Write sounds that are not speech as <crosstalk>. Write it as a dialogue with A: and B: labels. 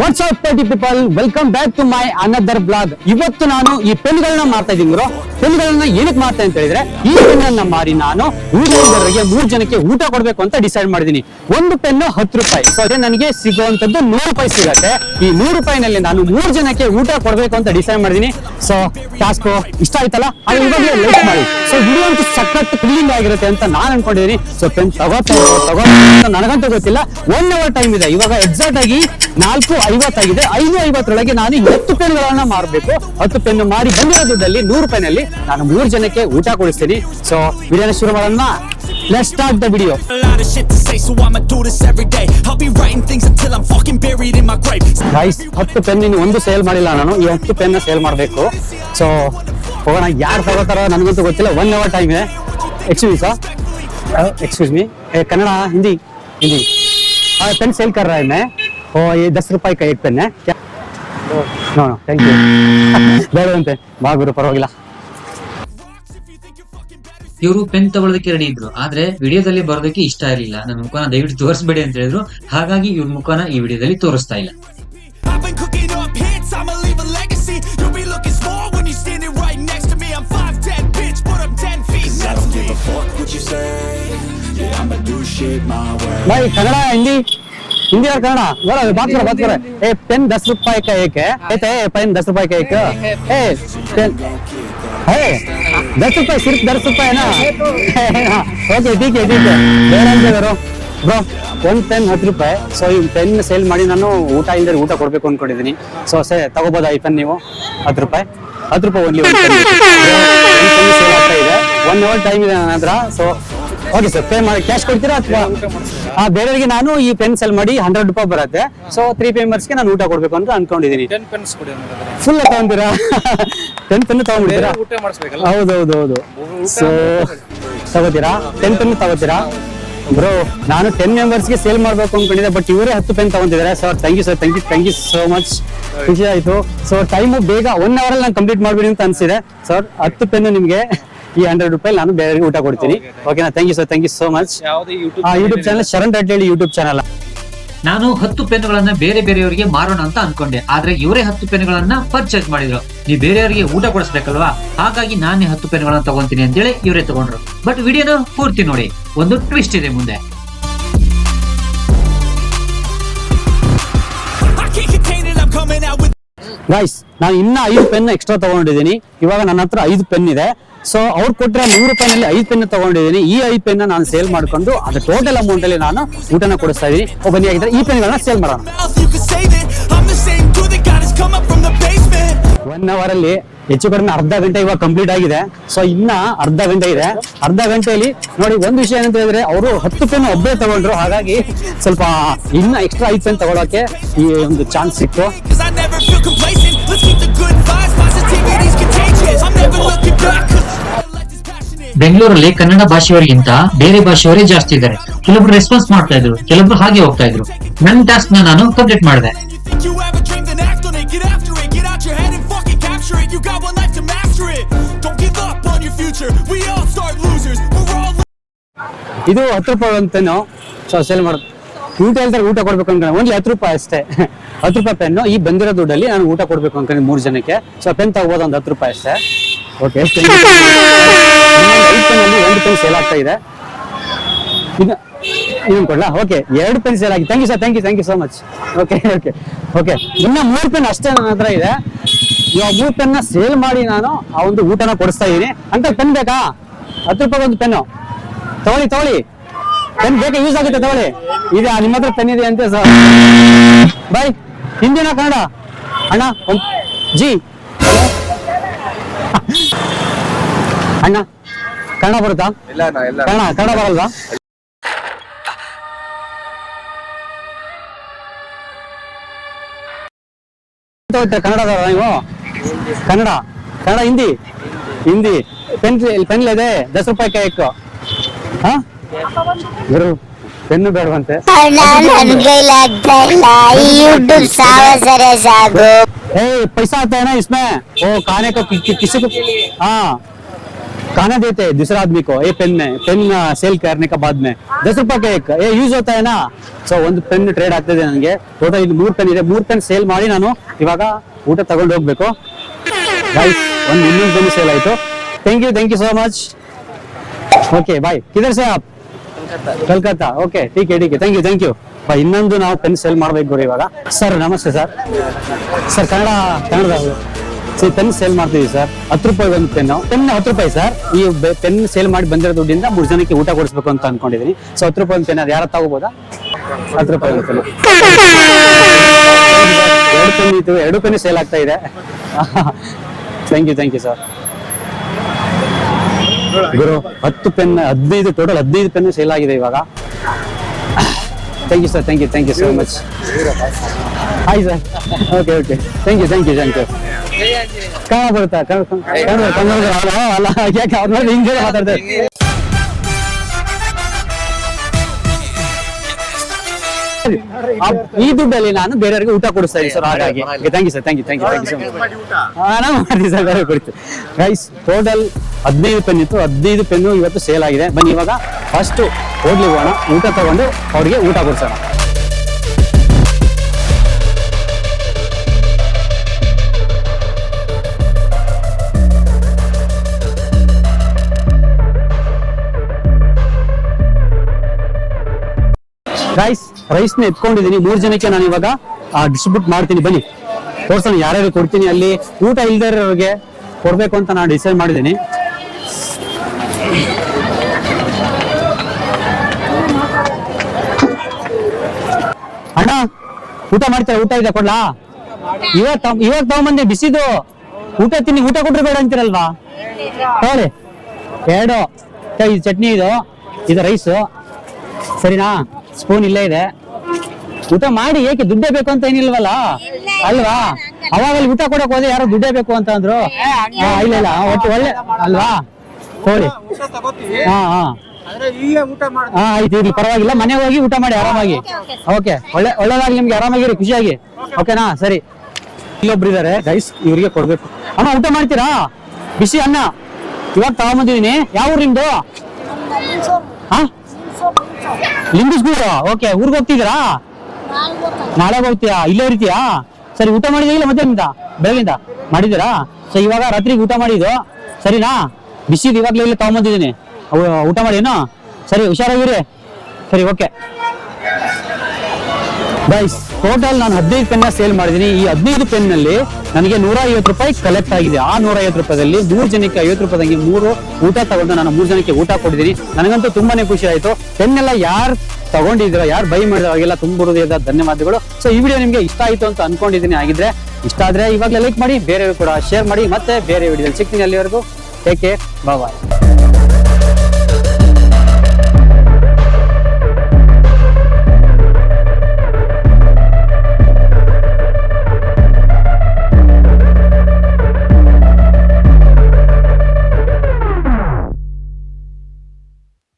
A: WhatsApp party people welcome back to my another blog ಇವತ್ತು ನಾನು ಈ ಪೆನ್ಗಳನ್ನ ಮಾಡ್ತಾ ಇದ್ದೀನಿ ಪೆನ್ಗಳನ್ನ ಏನಕ್ಕೆ ಮಾಡ್ತಾ ಅಂತ ಹೇಳಿದ್ರೆ, ಈ ಪೆನ್ನ ಮಾರಿ ನಾನು ಊರಿಗೆ ಮೂರ್ ಜನಕ್ಕೆ ಊಟ ಕೊಡ್ಬೇಕು ಅಂತ ಡಿಸೈಡ್ ಮಾಡಿದೀನಿ ಒಂದು ಪೆನ್ನು ಹತ್ತು ರೂಪಾಯಿ. ಸೊ ಅದೇ ನನಗೆ ಸಿಗುವಂತದ್ದು ನೂರು ರೂಪಾಯಿ ಸಿಗತ್ತೆ. ಈ ನೂರು ರೂಪಾಯಿನಲ್ಲಿ ನಾನು ಮೂರ್ ಜನಕ್ಕೆ ಊಟ ಕೊಡ್ಬೇಕು ಅಂತ ಡಿಸೈಡ್ ಮಾಡಿದೀನಿ ಸೊ ಟಾಸ್ಕ್ ಇಷ್ಟ ಆಯ್ತಲ್ಲ? ಇವಾಗಲೇ ಮಾಡಿ. ಸೊ ವಿಡಿಯೋ ಅಂತೂ ಸಖತ್ ಥ್ರಿಲ್ಲಿಂಗ್ ಆಗಿರುತ್ತೆ ಅಂತ ನಾನು ಅನ್ಕೊಂಡಿದ್ದೀನಿ. ಸೊ ಪೆನ್ ತಗೋತಾ ತಗೋ ನನಗಂತೂ ಗೊತ್ತಿಲ್ಲ. ಒನ್ ಅವರ್ ಟೈಮ್ ಇದೆ. ಇವಾಗ ಎಕ್ಸಾಕ್ಟ್ ಆಗಿ ನಾಲ್ಕು ಐವತ್ತಾಗಿದೆ ಐನೂರ ಐವತ್ತರೊಳಗೆ ನಾನು ಹತ್ತು ಪೆನ್ಗಳನ್ನ ಮಾರಬೇಕು. ಹತ್ತು ಪೆನ್ ಮಾರಿ ಬಂದಿರೋ ದುಡ್ಡಲ್ಲಿ ನೂರು ಪೆನ್ನಲ್ಲಿ ನಾನು ಮೂರು ಜನಕ್ಕೆ ಊಟ ಕೊಡಿಸ್ತೀನಿ. ಸೊ ವಿಡಿಯೋನ ಶುರು ಮಾಡೋಣ.
B: Let's start the video.
A: Guys ಹತ್ತು ಪೆನ್ ಇನ್ನು ಒಂದು ಸೇಲ್ ಮಾಡಿಲ್ಲ ನಾನು. ಈ ಹತ್ತು ಪೆನ್ ಸೇಲ್ ಮಾಡಬೇಕು. ಸೊ ಹೋಗೋಣ. ಯಾರು ತಗೋತಾರ ನನಗಂತೂ ಗೊತ್ತಿಲ್ಲ. ಒನ್ ಅವರ್ ಟೈಮ್ ಇದೆ. Excuse sir excuse me Kannada, Hindi Hindi. Pen sale ಕರ್ ರಹ कर रहा है मैं और ये दस रुपए का एक पेन है <laughs> क्या नो नो थैंक यू ಬೇಡವಂತೆ ಬಾ ಗುರು ಪರವಾಗಿಲ್ಲ
C: ಇವರು ಪೆನ್ ತಗೊಳ್ಳೋದಕ್ಕೆ ರೆಡಿ ಇದ್ರು ಆದ್ರೆ ವಿಡಿಯೋದಲ್ಲಿ ಬರೋದಕ್ಕೆ ಇಷ್ಟ ಇರಲಿಲ್ಲ ನನ್ನ ಮುಖನ ದಯವಿಟ್ಟು ತೋರಿಸ್ಬೇಡಿ ಅಂತ ಹೇಳಿದ್ರು ಹಾಗಾಗಿ ಇವ್ರ ಮುಖನ ಈ ವಿಡಿಯೋದಲ್ಲಿ ತೋರಿಸ್ತಾ ಇಲ್ಲ
B: I've been cooking up hits, I'ma leave a legacy. You'll be looking small when you're standing right next to me. I'm 5'10, bitch, but I'm 10 feet next to me.
D: what you say. Yeah, I'ma do shit my way.
A: भाई कन्नड़ा हिंदी हिंदी और कन्नड़ा बोलो बात करो बात करो ए pen दस रुपए का एक है कहते हैं पेन दस रुपए का एक ए पेन है दस रुपए सिर्फ दस रुपए है ना ओके ठीक है ठीक है ಬೇಡ ಅಂತ ಬರೋ ಬ್ರೋ ಒಂದು ಪೆನ್ ಹತ್ತು ರೂಪಾಯಿ ಸೊ ಈ ಪೆನ್ ಸೇಲ್ ಮಾಡಿ ನಾನು ಊಟ ಇಲ್ಲದೆ ಊಟ ಕೊಡ್ಬೇಕು ಅನ್ಕೊಂಡಿದ್ದೀನಿ ಸೊ ಸೇ ತಗೋಬೋದಾ ಈ ಪೆನ್ ನೀವು ಹತ್ತು ರೂಪಾಯಿ ಹತ್ತು ರೂಪಾಯಿ ಓನ್ಲಿ ಒಂದು ಪೆನ್ ಸೇಲ್ ಆಗ್ತಾ ಇದೆ ಒನ್ ಅವರ್ ಟೈಮ್ ಇದೆ ನನ್ನ ಹತ್ರ ಸೊ ಓಕೆ ಸರ್ ಪೇ ಮಾಡಿ ಕ್ಯಾಶ್ ಕೊಡ್ತೀರಾ ಅಥವಾ ಬೇರೆಯವರಿಗೆ ನಾನು ಈ ಪೆನ್ ಸೆಲ್ ಮಾಡಿ ಹಂಡ್ರೆಡ್ ರೂಪಾಯಿ ಬರುತ್ತೆ. ಸೊ ತ್ರೀ ಮೆಂಬರ್ಸ್ಗೆ ನಾನು ಊಟ ಕೊಡಬೇಕು ಅಂತ ಅನ್ಕೊಂಡಿದ್ದೀನಿ.
E: ಟೆನ್ ಪೆನ್ಸ್ ಕೊಡಿ
A: ಫುಲ್ ತಗೊಂತೀರಾ ಟೆನ್ ಪೆನ್ ತಗೊಂಡ್ಬಿಡ್ತೀರಾ?
E: ಊಟ ಮಾಡಿಸ್ಬೇಕಲ್ಲ?
A: ಹೌದು ಹೌದು ಹೌದು ಸೊ ತಗೋತೀರಾ? ಟೆನ್ ಪೆನ್ ತಗೋತೀರಾ? ಬ್ರೋ ನಾನು ಟೆನ್ ಮೆಂಬರ್ಸ್ಗೆ ಸೇಲ್ ಮಾಡ್ಬೇಕು ಅನ್ಕೊಂಡಿದ್ದೆ ಬಟ್ ಇವರೇ ಹತ್ತು ಪೆನ್ ತಗೊಂಡಿದ್ದಾರೆ. Sir thank you sir thank you thank you so much ಖುಷಿ ಆಯಿತು. ಸೊ ಟೈಮು ಬೇಗ ಒನ್ ಅವರಲ್ಲಿ ನಾನು ಕಂಪ್ಲೀಟ್ ಮಾಡ್ಬಿಡಿ ಅಂತ ಅನ್ಸಿದೆ. ಸರ್ ಹತ್ತು ಪೆನ್ ನಿಮಗೆ. ಈ ಹಂಡ್ರೆಡ್ ರೂಪಾಯಿ ನಾನು ಬೇರೆ ಊಟ ಕೊಡ್ತೀನಿ. ಓಕೆನಾ thank you sir
E: thank you
A: so much YouTube channel Sharan Reddy YouTube channel
C: ನಾನು ಹತ್ತು ಪೆನ್ಗಳನ್ನ ಬೇರೆ ಬೇರೆಯವರಿಗೆ ಮಾರೋಣ ಅಂತ ಅನ್ಕೊಂಡೆ. ಆದ್ರೆ ಇವರೇ ಹತ್ತು ಪೆನ್ಗಳನ್ನ ಪರ್ಚೇಸ್ ಮಾಡಿದ್ರು. ನೀವು ಬೇರೆಯವರಿಗೆ ಊಟ ಕೊಡಿಸ್ಬೇಕಲ್ವಾ? ಹಾಗಾಗಿ ನಾನೇ ಹತ್ತು ಪೆನ್ಗಳನ್ನ ತಗೊಂತೀನಿ ಅಂತೇಳಿ ಇವರೇ ತಗೊಂಡ್ರು. ಬಟ್ ವಿಡಿಯೋನ ಪೂರ್ತಿ ನೋಡಿ. ಒಂದು ಟ್ವಿಸ್ಟ್ ಇದೆ ಮುಂದೆ.
A: ಗೈಸ್ ನಾನು ಇನ್ನ ಐದು ಪೆನ್ ಎಕ್ಸ್ಟ್ರಾ ತಗೊಂಡಿದ್ದೀನಿ. ಇವಾಗ ನನ್ನ ಹತ್ರ ಐದು ಪೆನ್ ಇದೆ. ಸೊ ಅವ್ರು ಕೊಟ್ಟರೆ ನೂರು ರೂಪಾಯಿನಲ್ಲಿ ಐದು ಪೆನ್ ತಗೊಂಡಿದ್ದೀನಿ. ಈ ಐದು ಪೆನ್ನ ನಾನು ಸೇಲ್ ಮಾಡ್ಕೊಂಡು ಅದು ಟೋಟಲ್ ಅಮೌಂಟ್ ಅಲ್ಲಿ ನಾನು ಊಟನ ಕೊಡಿಸ್ತಾ ಇದೀನಿ ಓ, ಬನ್ನಿ ಆಗಿದ್ರೆ ಈ ಪೆನ್ಗಳನ್ನ ಸೇಲ್ ಮಾಡೋಣ. ಒನ್ ಅವರ್ ಅಲ್ಲಿ ಹೆಚ್ಚು ಕಡಿಮೆ ಅರ್ಧ ಗಂಟೆ ಇವಾಗ ಕಂಪ್ಲೀಟ್ ಆಗಿದೆ. ಸೊ ಇನ್ನ ಅರ್ಧ ಗಂಟೆ ಇದೆ. ಅರ್ಧ ಗಂಟೆಯಲ್ಲಿ ನೋಡಿ, ಒಂದು ವಿಷಯ ಏನಂತ ಹೇಳಿದ್ರೆ ಅವರು ಹತ್ತು ಪೆನ್ ಒಬ್ಬರೇ ತಗೊಂಡ್ರು. ಹಾಗಾಗಿ ಸ್ವಲ್ಪ ಇನ್ನ ಎಕ್ಸ್ಟ್ರಾ ಐದು ಪೆನ್ ತಗೊಳಕ್ಕೆ ಈ ಒಂದು ಚಾನ್ಸ್ ಸಿಕ್ತು.
C: ಬೆಂಗಳೂರಲ್ಲಿ ಕನ್ನಡ ಭಾಷೆಯವರಿಗಿಂತ ಬೇರೆ ಭಾಷೆಯವರೇ ಜಾಸ್ತಿ ಇದ್ದಾರೆ. ಕೆಲವೊಬ್ರು ರೆಸ್ಪಾನ್ಸ್ ಮಾಡ್ತಾ ಇದ್ರು ಕೆಲವೊಬ್ರು ಹಾಗೆ ಹೋಗ್ತಾ ಇದ್ರು. ನನ್ನ ಟಾಸ್ಕ್ ನಾನು ಕಂಪ್ಲೀಟ್ ಮಾಡಿದೆ.
A: ಇದು ಹತ್ತು ರೂಪಾಯಿ ಒಂದು ಪೆನ್ನು ಸೊ ಸೇಲ್ ಮಾಡೋದು ಊಟ ಹೇಳ್ತಾರೆ ಊಟ ಕೊಡ್ಬೇಕು ಅನ್ಕೊಂಡು ಓನ್ಲಿ ಹತ್ತು ರೂಪಾಯಿ ಅಷ್ಟೇ. <laughs> ಹತ್ತು ರೂಪಾಯಿ ಪೆನ್ನು. ಈ ಬಂದಿರೋ ದುಡ್ಡಲ್ಲಿ ನಾನು ಊಟ ಕೊಡ್ಬೇಕು ಅನ್ಕೊಂಡು ಮೂರು ಜನಕ್ಕೆ. ಸೊ ಪೆನ್ ತಗೋಬೋದು ಒಂದು ಹತ್ತು ರೂಪಾಯಿ ಅಷ್ಟೇ. ಓಕೆ ಒಂದು <laughs> ಪೆನ್ ಸೇಲ್ ಆಗ್ತಾ ಇದೆ. ಇದು ಇನ್ನೊಂದು ಕೊಡ್ಲಾ? ಓಕೆ ಎರಡು ಪೆನ್ ಸೇಲ್ ಆಗಿ thank you sir thank you thank you so much okay okay okay ಇನ್ನ ಮೂರು ಪೆನ್ ಅಷ್ಟೇ ನನ್ನ ಹತ್ರ ಇದೆ. ಇವಾಗ ಮೂರು ಪೆನ್ನ ಸೇಲ್ ಮಾಡಿ ನಾನು ಆ ಒಂದು ಊಟನ ಕೊಡಿಸ್ತಾ ಇದ್ದೀನಿ ಅಂತ ಪೆನ್ ಬೇಕಾ? ಹತ್ತು ರೂಪಾಯಿ ಒಂದು ಪೆನ್ನು. ತಗೊಳ್ಳಿ ತಗೊಳ್ಳಿ. ಪೆನ್ ಬೇಕಾ ಯೂಸ್ ಆಗುತ್ತೆ ತಗೊಳ್ಳಿ. ಇದೆ ನಿಮ್ಮ ಹತ್ರ ಪೆನ್ ಇದೆ ಅಂತ ಸರ್. ಬಾಯ್ ಹಿಂದಿನ ಕನ್ನಡ. ಅಣ್ಣ ಜಿ. ಅಣ್ಣ ಕನ್ನಡ ಬರುತ್ತಾ? ಕನ್ನಡ ಕನ್ನಡ ಬರಲ್ವಾ? ಕನ್ನಡ ಸರ್ ನೀವು? ಕನ್ನಡ ಕನ್ನಡ ಹಿಂದಿ. ಹಿಂದಿ. ಪೆನ್ ಪೆನ್ ಇದೆ ದಸ್ ರೂಪಾಯಿ ಕಾಯಕ್ ಹಾ? ಗುರು ಪೆನ್ನು ಬೇಡವಂತೆ.
F: ಏ ಪೈಸಾ ಆತ ಏನ
A: ಇಸ್ಮೆ. ಓ ಕಾನೆ ಕೋ ಕಿಸಿ ಕೋ ಹಾ. खाना देते हैं दूसरा आदमी को ये पेन में पेन सेल करने का बाद में ಯೂಸ್ ಹೋಗ್ತಾ ಸೊ ಒಂದು ಪೆನ್ ಟ್ರೇಡ್ ಆಗ್ತಿದೆ ನನಗೆ. ಟೋಟಲ್ ಇದು ಮೂರ್ ಪೆನ್ ಇದೆ. ಮೂರ್ ಪೆನ್ ಸೇಲ್ ಮಾಡಿ ನಾನು ಇವಾಗ ಊಟ ತಗೊಂಡು ಹೋಗ್ಬೇಕು. ಗೈಸ್ ಒಂದು ಇನ್ನೊಂದು ಪೆನ್ ಸೇಲ್ ಆಯ್ತು. Thank you thank you so much okay bye ಕಿದರ್ ಸೇ ಆಪ್ ಕಲ್ಕತ್ತಾ ಓಕೆ ಟೀಕೆ ಟೀಕೆ ಟೀಕ್ ಥ್ಯಾಂಕ್ ಯು ಥ್ಯಾಂಕ್ ಯು ಬಾ ಇನ್ನೊಂದು ನಾವು ಪೆನ್ ಸೇಲ್ ಮಾಡ್ಬೇಕು ಗುರು ಇವಾಗ. ಸರ್ ನಮಸ್ತೆ sir sir Kannada Kannada sir pen sale ಮಾಡ್ತೀವಿ ಸರ್ ಹತ್ತು ರೂಪಾಯಿ ಒಂದು ಪೆನ್ನು ಪೆನ್ ಹತ್ತು ರೂಪಾಯಿ ಸರ್ ಈ ಪೆನ್ ಸೇಲ್ ಮಾಡಿ ಬಂದಿರೋ ದುಡ್ಡಿಂದ ಮೂರು ಜನಕ್ಕೆ ಊಟ ಕೊಡಿಸ್ಬೇಕು ಅಂತ ಅನ್ಕೊಂಡಿದ್ದೀನಿ ಸೊ ಹತ್ತು ರೂಪಾಯಿ ಒಂದು ಪೆನ್ ಅದು ಯಾರ ತಗೋಬೋದಾ ಹತ್ತು ರೂಪಾಯಿ ಒಂದು ಪೆನ್ ಎರಡು ಪೆನ್ ಇತ್ತು. ಎರಡು ಪೆನ್ ಸೇಲ್ ಆಗ್ತಾ ಇದೆ. Thank you thank you sir ಗುರು ಹತ್ತು ಪೆನ್ ಹದಿನೈದು ಟೋಟಲ್ ಹದಿನೈದು ಪೆನ್ ಸೇಲ್ ಆಗಿದೆ ಇವಾಗ. Thank you sir thank you thank you so much hi sir okay okay thank you thank you thank you Kannada ಬರುತ್ತಾ ಕನ್ನಡ ಕನ್ನಡ ಅಲ್ಲ ಯಾಕೆ ಅವ್ರ ಹಿಂಗೆ ಮಾತಾಡ್ತಾರೆ ಈ ದುಡ್ಡಲ್ಲಿ ನಾನು ಬೇರೆಯವರಿಗೆ ಊಟ ಕೊಡಿಸ್ತಾ ಇದ್ದೀನಿ ಸರ್ ಹಾಗಾಗಿ. Thank you sir thank you thank you thank you sir ನಾವು ಮಾಡ್ತೀವಿ ಸರ್ ಬೇರೆ ಕೊಡ್ತೀವಿ ಗೈಸ್ ಟೋಟಲ್ ಹದಿನೈದು ಪೆನ್ ಇತ್ತು. ಹದಿನೈದು ಪೆನ್ನು ಇವತ್ತು ಸೇಲ್ ಆಗಿದೆ. ಬನ್ನಿ, ಇವಾಗ ಫಸ್ಟ್ ಹೋಗ್ಲಿ ಹೋಗೋಣ. ಊಟ ತಗೊಂಡು ಅವ್ರಿಗೆ ಊಟ ಕೊಡ್ಸೋಣ. ರೈಸ್ ರೈಸ್ನ ಎತ್ಕೊಂಡಿದ್ದೀನಿ. ಮೂರ್ ಜನಕ್ಕೆ ನಾನು ಇವಾಗ ಡಿಸ್ಟ್ರಿಬ್ಯೂಟ್ ಮಾಡ್ತೀನಿ. ಬನ್ನಿ. ತೋರ್ಸೋಣ ಯಾರ್ಯಾರು ಕೊಡ್ತೀನಿ ಅಲ್ಲಿ. ಊಟ ಇಲ್ದೇ ಇರೋರಿಗೆ ಕೊಡ್ಬೇಕು ಅಂತ ನಾನು ಡಿಸೈಡ್ ಮಾಡಿದ್ದೀನಿ. ಅಣ್ಣ, ಊಟ ಮಾಡ್ತಾರೆ? ಊಟ ಇದೆ, ಕೊಡ್ಲಾ? ಇವಾಗ ಇವಾಗ ತಗೊಂಬಂದೆ ಬಿಸಿದು. ಊಟ ತಿನ್ನಿ, ಊಟ ಕೊಟ್ರೆ ಬೇಡ ಅಂತೀರಲ್ವಾ? ಹೇಳಿ ಎರಡು. ಇದು ಚಟ್ನಿ ಇದು. ಇದು ರೈಸು ಸರಿನಾ? ಸ್ಪೂನ್ ಇಲ್ಲೇ ಇದೆ. ಊಟ ಮಾಡಿ, ಏಕೆ ದುಡ್ಡೇ ಬೇಕು ಅಂತ ಏನಿಲ್ವಲ್ಲ? ಅಲ್ವಾ? ಅವಾಗ ಊಟ ಕೊಡಕ್ ಹೋದೆ ಯಾರೋ ದುಡ್ಡೇ ಬೇಕು ಅಂತ ಅಂದ್ರು. ಇಲ್ಲ ಇಲ್ಲ, ಒಟ್ಟು ಒಳ್ಳೆ ಅಲ್ವಾ? ಕೋಳಿ. ಹಾ ಹಾ. ಹಾ ಆಯ್ತು ಇರ್ಲಿ ಪರವಾಗಿಲ್ಲ. ಮನೆಗೆ ಹೋಗಿ ಊಟ ಮಾಡಿ ಆರಾಮಾಗಿ. ಓಕೆ ಒಳ್ಳೆ ಒಳ್ಳೇದಾಗಿ ನಿಮ್ಗೆ ಆರಾಮಾಗಿರಿ ಖುಷಿಯಾಗಿ. ಓಕೆನಾ? ಸರಿ. ಇಲ್ಲೊಬ್ರು ಇದಾರೆ ಗೈಸ್ ಇವ್ರಿಗೆ ಕೊಡ್ಬೇಕು. ಅಮ್ಮ ಊಟ ಮಾಡ್ತೀರಾ? ಬಿಸಿ ಅನ್ನ. ಇವಾಗ ತಗೊಂಬಂದಿದೀನಿ ಯಾವ ಊರು ನಿಮ್ದು? ಹಾ? ಲಿಂಬಿಸ್ಗೂರು. ಓಕೆ ಊರಿಗೆ ಹೋಗ್ತಿದ್ದೀರಾ? ನಾಳೆ ಹೋಗ್ತೀಯಾ? ಇಲ್ಲೇ ಇರ್ತೀಯಾ? ಸರಿ ಊಟ ಮಾಡಿದಿಲ್ಲ ಮಧ್ಯಾಹ್ನದಿಂದ? ಬೆಳಗಿಂದ ಮಾಡಿದ್ದೀರಾ? ಸರಿ ಇವಾಗ ರಾತ್ರಿಗೆ ಊಟ ಮಾಡಿದ್ದು. ಸರಿನಾ? ಬಿಸಿದು ಇವಾಗಲೇ ಇಲ್ಲಿ ತಗೊಂಬಂದಿದ್ದೀನಿ ಊಟ ಮಾಡಿ ಏನೋ? ಸರಿ, ಹುಷಾರಾಗಿರಿ. ಸರಿ, ಓಕೆ. ಗೈಸ್ ಟೋಟಲ್ ನಾನು ಹದಿನೈದು ಪೆನ್ನ ಸೇಲ್ ಮಾಡಿದ್ದೀನಿ. ಈ ಹದಿನೈದು ಪೆನ್ನಲ್ಲಿ ನನಗೆ ನೂರ ಐವತ್ತು ರೂಪಾಯಿ ಕಲೆಕ್ಟ್ ಆಗಿದೆ. ಆ ನೂರ ಐವತ್ತು ರೂಪಾಯಿದಲ್ಲಿ ಮೂರು ಜನಕ್ಕೆ ಐವತ್ತು ರೂಪಾಯಿದಂಗೆ ಮೂರು ಊಟ ತಗೊಂಡು ನಾನು ಮೂರು ಜನಕ್ಕೆ ಊಟ ಕೊಟ್ಟಿದ್ದೀನಿ. ನನಗಂತೂ ತುಂಬಾನೇ ಖುಷಿ ಆಯ್ತು. ಪೆನ್ನೆಲ್ಲ ಯಾರು ತಗೊಂಡಿದ್ದೀರೋ, ಯಾರು ಬೈ ಮಾಡಿದ್ರೆ ಅವಾಗೆಲ್ಲ ತುಂಬ ಧನ್ಯವಾದಗಳು. ಸೊ ಈ ವಿಡಿಯೋ ನಿಮಗೆ ಇಷ್ಟ ಆಯಿತು ಅಂತ ಅನ್ಕೊಂಡಿದ್ದೀನಿ. ಆಗಿದ್ರೆ ಇಷ್ಟ ಆದ್ರೆ ಇವಾಗಲೇ ಲೈಕ್ ಮಾಡಿ, ಬೇರೆಯವರು ಕೂಡ ಶೇರ್ ಮಾಡಿ, ಮತ್ತೆ ಬೇರೆ ವಿಡಿಯೋದಲ್ಲಿ ಸಿಗ್ತೀನಿ ಅಲ್ಲಿವರೆಗೂ. Take care bye